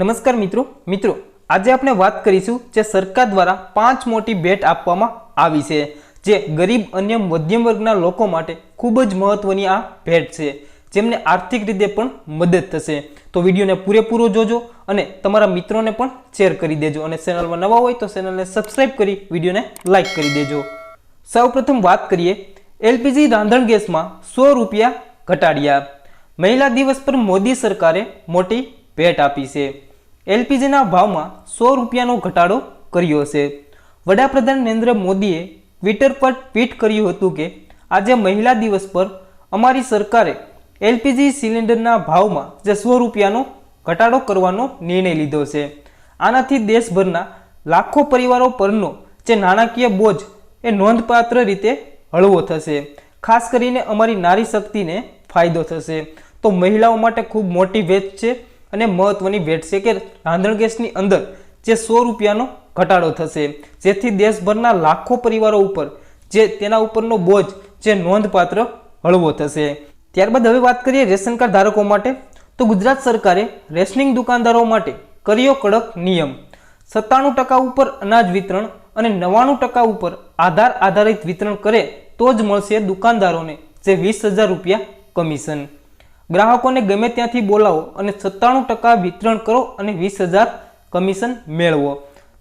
નમસ્કાર મિત્રો. મિત્રો, આજે આપણે વાત કરીશું જે સરકાર દ્વારા પાંચ મોટી ભેટ આપવામાં આવી છે, જે ગરીબ અન્ય મધ્યમ વર્ગના લોકો માટે ખૂબ જ મહત્વની આ ભેટ છે, જેમને આર્થિક રીતે પણ મદદ થશે. તો વિડીયોને પૂરેપૂરો જોજો અને તમારા મિત્રોને પણ શેર કરી દેજો અને ચેનલમાં નવા હોય તો ચેનલને સબસ્ક્રાઈબ કરી વિડીયોને લાઇક કરી દેજો. સૌપ્રથમ વાત કરીએ, એલપીજી રાંધણ ગેસમાં સો રૂપિયા ઘટાડ્યા. મહિલા દિવસ પર મોદી સરકારે મોટી ભેટ આપી છે. એલપીજીના ભાવમાં સો રૂપિયાનો ઘટાડો કર્યો છે વડાપ્રધાન નરેન્દ્ર મોદીએ ટ્વિટર પર ટ્વીટ કર્યું હતું કે, આજે મહિલા દિવસ પર અમારી સરકારે એલપીજી સિલિન્ડરના ભાવમાં જે સો રૂપિયાનો ઘટાડો કરવાનો નિર્ણય લીધો છે. આનાથી દેશભરના લાખો પરિવારો પરનો જે નાણાકીય બોજ એ નોંધપાત્ર રીતે હળવો થશે. ખાસ કરીને અમારી નારી શક્તિને ફાયદો થશે. તો મહિલાઓ માટે ખૂબ મોટી વેચ છે. અને મહત્વની ભેટ છે કે રાંધણ ગેસની અંદર જે સો રૂપિયાનો ઘટાડો થશે. જેથી દેશભરના લાખો પરિવારો ઉપર જે તેના ઉપરનો બોજ જે નોંધપાત્ર હળવો થશે. ત્યારબાદ હવે વાત કરીએ રેશન કાર્ડ ધારકો માટે. તો ગુજરાત સરકારે રેશનિંગ દુકાનદારો માટે કર્યો કડક નિયમ. સત્તાણું ટકા ઉપર અનાજ વિતરણ અને નવ્વાણું ટકા ઉપર આધાર આધારિત વિતરણ કરે તો જ મળશે દુકાનદારોને જે વીસ હજાર રૂપિયા કમિશન. ગ્રાહકોને ગમે ત્યાંથી બોલાવો અને સત્તાણું ટકા વિતરણ કરો અને વીસ હજાર કમિશન મેળવો.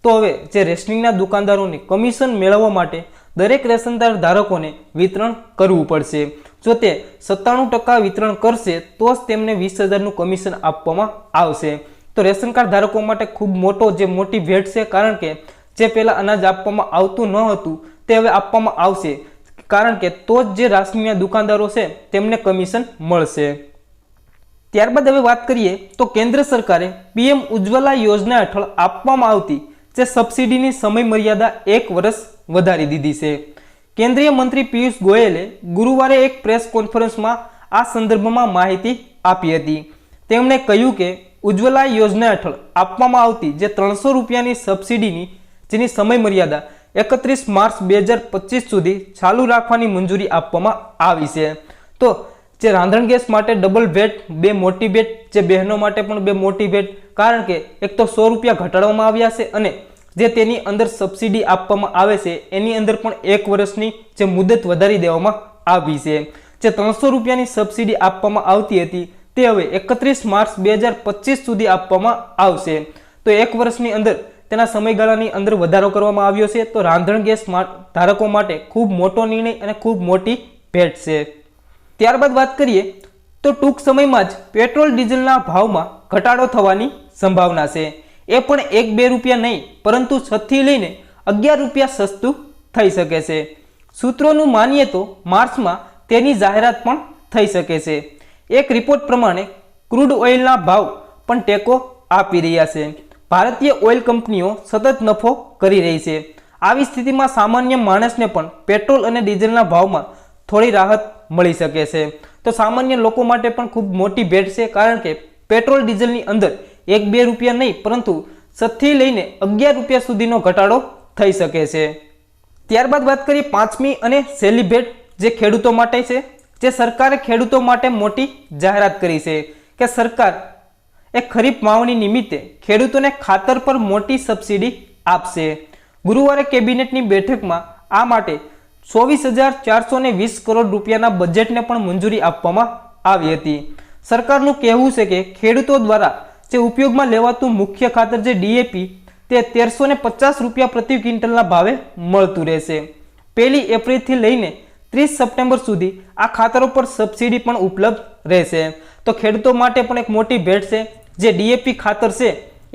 તો હવે જે રેશનિંગના દુકાનદારોને કમિશન મેળવવા માટે દરેક રેશનદાર ધારકોને વિતરણ કરવું પડશે. જો તે સત્તાણું ટકા વિતરણ કરશે, તો જ તેમને વીસ હજારનું કમિશન આપવામાં આવશે. તો રેશન કાર્ડ ધારકો માટે ખૂબ મોટો જે મોટી ભેટ છે, કારણ કે જે પહેલાં અનાજ આપવામાં આવતું ન હતું, તે હવે આપવામાં આવશે. કારણ કે તો જ જે રાશનીય દુકાનદારો છે, તેમને કમિશન મળશે. ત્યારબાદ હવે વાત કરીએ તો કેન્દ્ર સરકારે પીએમ ઉજ્જવલા યોજના હેઠળ આપવામાં આવતી જે સબસિડીની સમય મર્યાદા એક વર્ષ વધારી દીધી છે. કેન્દ્રીય મંત્રી પિયુષ ગોયલે ગુરુવારે એક પ્રેસ કોન્ફરન્સમાં આ સંદર્ભમાં માહિતી આપી હતી. તેમણે કહ્યું કે ઉજ્જવલા યોજના હેઠળ આપવામાં આવતી જે ત્રણસો રૂપિયાની સબસિડીની, જેની સમય મર્યાદા એકત્રીસ માર્ચ બે હજાર પચીસ સુધી ચાલુ રાખવાની મંજૂરી આપવામાં આવી છે. તો જે રાંધણ ગેસ માટે ડબલ ભેટ બે મોટી ભેટ જે બહેનો માટે પણ બે મોટી ભેટ કારણ કે એક તો સો રૂપિયા ઘટાડવામાં આવ્યા છે અને જે તેની અંદર સબસિડી આપવામાં આવે છે, એની અંદર પણ એક વર્ષની જે મુદત વધારી દેવામાં આવી છે. જે ત્રણસો રૂપિયાની સબસિડી આપવામાં આવતી હતી, તે હવે એકત્રીસ માર્ચ બે હજાર પચીસ સુધી આપવામાં આવશે. તો એક વર્ષની અંદર તેના સમયગાળાની અંદર વધારો કરવામાં આવ્યો છે. તો રાંધણ ગેસ ધારકો માટે ખૂબ મોટો નિર્ણય અને ખૂબ મોટી ભેટ છે. ત્યારબાદ વાત કરીએ, તો ટૂંક સમયમાં જ પેટ્રોલ, ડીઝલના ભાવમાં ઘટાડો થવાની સંભાવના છે. એ પણ એક બે રૂપિયા નહીં, પરંતુ છથી લઈને અગિયાર રૂપિયા સસ્તું થઈ શકે છે. સૂત્રોનું માનીએ તો માર્ચમાં તેની જાહેરાત પણ થઈ શકે છે. એક રિપોર્ટ પ્રમાણે ક્રૂડ ઓઇલના ભાવ પણ ટેકો આપી રહ્યા છે. ભારતીય ઓઇલ કંપનીઓ સતત નફો કરી રહી છે. આવી સ્થિતિમાં સામાન્ય માણસને પણ પેટ્રોલ અને ડીઝલના ભાવમાં થોડી રાહત મળી શકે છે. તો સામાન્ય લોકો માટે પણ ખૂબ મોટી ભેટ છે, કારણ કે પેટ્રોલ ડીઝલની અંદર એક બે રૂપિયા નહીં, પરંતુ સતથી લઈને અગિયાર રૂપિયા સુધીનો ઘટાડો થઈ શકે છે. ત્યારબાદ વાત કરીએ પાંચમી અને છેલ્લી ભેટ જે ખેડૂતો માટે છે, જે સરકારે ખેડૂતો માટે મોટી જાહેરાત કરી છે કે સરકાર એ ખરીફ વાવણી નિમિત્તે ખેડૂતોને ખાતર પર મોટી સબસિડી આપશે. ગુરુવારે કેબિનેટની બેઠકમાં આ માટે ચોવીસ હજાર ચારસો વીસ કરોડ રૂપિયાના બજેટને પણ મંજૂરી આપવામાં આવી હતી. સરકારનું કહેવું છે કે ખેડૂતો દ્વારા જે ઉપયોગમાં લેવાતું મુખ્ય ખાતર જે ડીએપી તે તેરસો પચાસ રૂપિયા પ્રતિ ક્વિન્ટલના ભાવે મળતું રહેશે. પહેલી એપ્રિલથી લઈને ત્રીસ સપ્ટેમ્બર સુધી આ ખાતરો પર સબસિડી પણ ઉપલબ્ધ રહેશે. તો ખેડૂતો માટે પણ એક મોટી ભેટ છે. જે ડીએપી ખાતર છે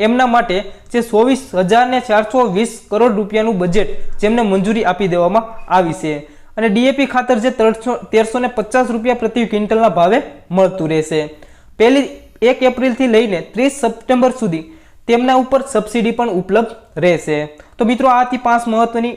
એમના માટે જે ચોવીસ હજાર ને ચારસો વીસ કરોડ રૂપિયાનું બજેટ જેમને મંજૂરી આપી દેવામાં આવી છે. અને ડીએપી ખાતર જે ત્રણસો, તેરસો ને પચાસ રૂપિયા પ્રતિ ક્વિન્ટલના ભાવે મળતું રહેશે. પહેલી એક એપ્રિલથી લઈને ત્રીસ સપ્ટેમ્બર સુધી તેમના ઉપર સબસિડી પણ ઉપલબ્ધ રહેશે. તો મિત્રો, આથી પાંચ મહત્વની